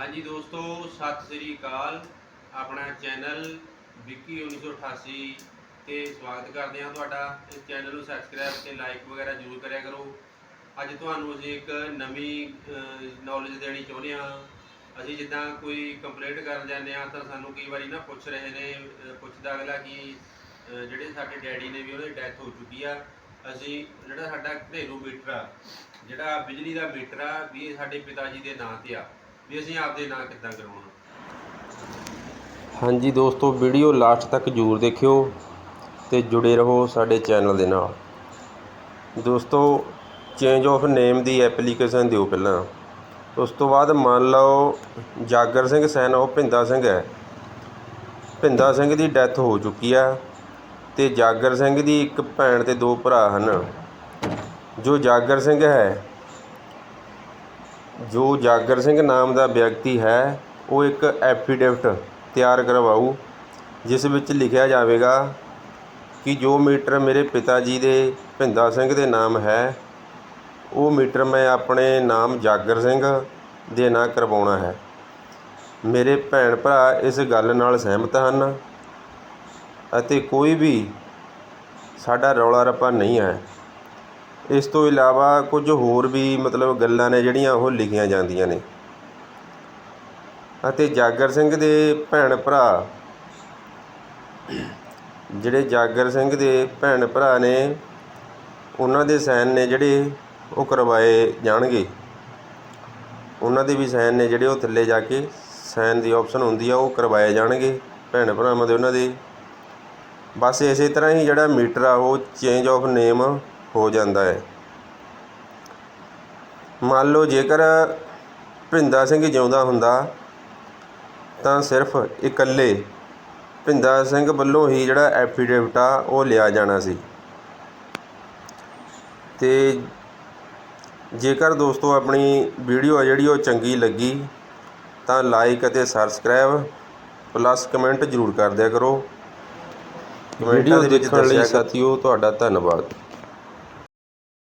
ਹਾਂਜੀ ਦੋਸਤੋ, ਸਤਿ ਸ੍ਰੀ ਅਕਾਲ। ਆਪਣਾ ਚੈਨਲ ਵਿੱਕੀ 1988 ਤੇ ਸਵਾਗਤ ਕਰਦੇ ਹਾਂ ਤੁਹਾਡਾ। ਇਸ ਚੈਨਲ ਨੂੰ ਸਬਸਕ੍ਰਾਈਬ ਤੇ ਲਾਈਕ ਵਗੈਰਾ ਜ਼ਰੂਰ ਕਰਿਆ ਕਰੋ। ਅੱਜ ਤੁਹਾਨੂੰ ਅਸੀਂ ਇੱਕ ਨਵੀਂ ਨੌਲੇਜ ਦੇਣੀ ਚਾਹੁੰਦੇ ਹਾਂ। ਅਸੀਂ ਜਿੱਦਾਂ ਕੋਈ ਕੰਪਲੇਂਟ ਕਰਨ ਜਾਂਦੇ ਹਾਂ ਤਾਂ ਸਾਨੂੰ ਕਈ ਵਾਰੀ ਨਾ ਪੁੱਛ ਰਹੇ ਨੇ ਪੁੱਛਦਾ ਅਗਲਾ ਕਿ ਜਿਹੜੇ ਸਾਡੇ ਡੈਡੀ ਨੇ ਵੀ ਉਹਦੀ ਡੈਥ ਹੋ ਚੁੱਕੀ ਆ। ਅਸੀਂ ਜਿਹੜਾ ਸਾਡਾ ਘਰੇਲੂ ਮੀਟਰ ਆ, ਜਿਹੜਾ ਬਿਜਲੀ ਦਾ ਮੀਟਰ ਆ, ਵੀ ਇਹ ਸਾਡੇ ਪਿਤਾ ਜੀ ਦੇ ਨਾਂ ਤੇ ਆ। ਵੀ ਅਸੀਂ ਆਪਦੇ ਨਾਂ ਕਿੱਦਾਂ ਕਰਾਉਣਾ? ਹਾਂਜੀ ਦੋਸਤੋ, ਵੀਡੀਓ ਲਾਸਟ ਤੱਕ ਜ਼ਰੂਰ ਦੇਖਿਓ ਤੇ ਜੁੜੇ ਰਹੋ ਸਾਡੇ ਚੈਨਲ ਦੇ ਨਾਲ। ਦੋਸਤੋ ਚੇਂਜ ਆਫ ਨੇਮ ਦੀ ਐਪਲੀਕੇਸ਼ਨ ਦਿਓ ਪਹਿਲਾਂ। ਉਸ ਤੋਂ ਬਾਅਦ ਮੰਨ ਲਓ, ਜਾਗਰ ਸਿੰਘ ਸੈਨ, ਉਹ ਭਿੰਦਾ ਸਿੰਘ ਹੈ। ਭਿੰਦਾ ਸਿੰਘ ਦੀ ਡੈਥ ਹੋ ਚੁੱਕੀ ਆ ਤੇ ਜਾਗਰ ਸਿੰਘ ਦੀ ਇੱਕ ਭੈਣ ਤੇ ਦੋ ਭਰਾ ਹਨ। ਜੋ ਜਾਗਰ ਸਿੰਘ ਹੈ ਜੋ ਜਾਗਰ ਸਿੰਘ ਨਾਮ ਦਾ ਵਿਅਕਤੀ ਹੈ, ਉਹ ਇੱਕ ਐਫੀਡੇਵਿਟ ਤਿਆਰ ਕਰਵਾਊ, ਜਿਸ ਵਿੱਚ ਲਿਖਿਆ ਜਾਵੇਗਾ ਕਿ ਜੋ ਮੀਟਰ ਮੇਰੇ ਪਿਤਾ ਜੀ ਦੇ ਭਿੰਦਾ ਸਿੰਘ ਦੇ ਨਾਮ ਹੈ, ਉਹ ਮੀਟਰ ਮੈਂ ਆਪਣੇ ਨਾਮ ਜਾਗਰ ਸਿੰਘ ਦੇ ਨਾਂ ਕਰਵਾਉਣਾ ਹੈ। ਮੇਰੇ ਭੈਣ ਭਰਾ ਇਸ ਗੱਲ ਨਾਲ ਸਹਿਮਤ ਹਨ ਅਤੇ ਕੋਈ ਵੀ ਸਾਡਾ ਰੌਲਾ ਰੱਪਾ ਨਹੀਂ ਹੈ। ਇਸ ਤੋਂ ਇਲਾਵਾ ਕੁਝ ਹੋਰ ਵੀ ਮਤਲਬ ਗੱਲਾਂ ਨੇ ਜਿਹੜੀਆਂ ਉਹ ਲਿਖੀਆਂ ਜਾਂਦੀਆਂ ਨੇ। ਅਤੇ ਜਾਗਰ ਸਿੰਘ ਦੇ ਭੈਣ ਭਰਾ ਜਿਹੜੇ ਜਾਗਰ ਸਿੰਘ ਦੇ ਭੈਣ ਭਰਾ ਨੇ, ਉਹਨਾਂ ਦੇ ਸਾਈਨ ਨੇ ਜਿਹੜੇ ਉਹ ਕਰਵਾਏ ਜਾਣਗੇ। ਉਹਨਾਂ ਦੇ ਵੀ ਸਾਈਨ ਨੇ ਜਿਹੜੇ ਉਹ ਥੱਲੇ ਜਾ ਕੇ ਸਾਈਨ ਦੀ ਆਪਸ਼ਨ ਹੁੰਦੀ ਆ, ਉਹ ਕਰਵਾਏ ਜਾਣਗੇ ਭੈਣ ਭਰਾਵਾਂ ਦੇ ਉਹਨਾਂ ਦੇ। ਬਸ ਇਸੇ ਤਰ੍ਹਾਂ ਹੀ ਜਿਹੜਾ ਮੀਟਰ ਆ, ਉਹ ਚੇਂਜ ਆਫ ਨੇਮ ਹੋ ਜਾਂਦਾ ਹੈ। ਮੰਨ ਲਓ ਜੇਕਰ ਭਿੰਦਾ ਸਿੰਘ ਜਿਉਂਦਾ ਹੁੰਦਾ ਤਾਂ ਸਿਰਫ ਇਕੱਲੇ ਭਿੰਦਾ ਸਿੰਘ ਵੱਲੋਂ ਹੀ ਜਿਹੜਾ ਐਫੀਡੇਵਿਟ ਆ ਉਹ ਲਿਆ ਜਾਣਾ ਸੀ। ਤੇ ਜੇਕਰ ਦੋਸਤੋ ਆਪਣੀ ਵੀਡੀਓ ਆ ਜਿਹੜੀ ਉਹ ਚੰਗੀ ਲੱਗੀ ਤਾਂ ਲਾਈਕ ਅਤੇ ਸਬਸਕ੍ਰਾਈਬ ਪਲੱਸ ਕਮੈਂਟ ਜ਼ਰੂਰ ਕਰ ਦਿਆ ਕਰੋ। ਕਮੈਂਟਾਂ ਦੇ ਵਿੱਚ ਦੱਸਿਆ ਸਾਥੀਓ ਤੁਹਾਡਾ ਧੰਨਵਾਦ।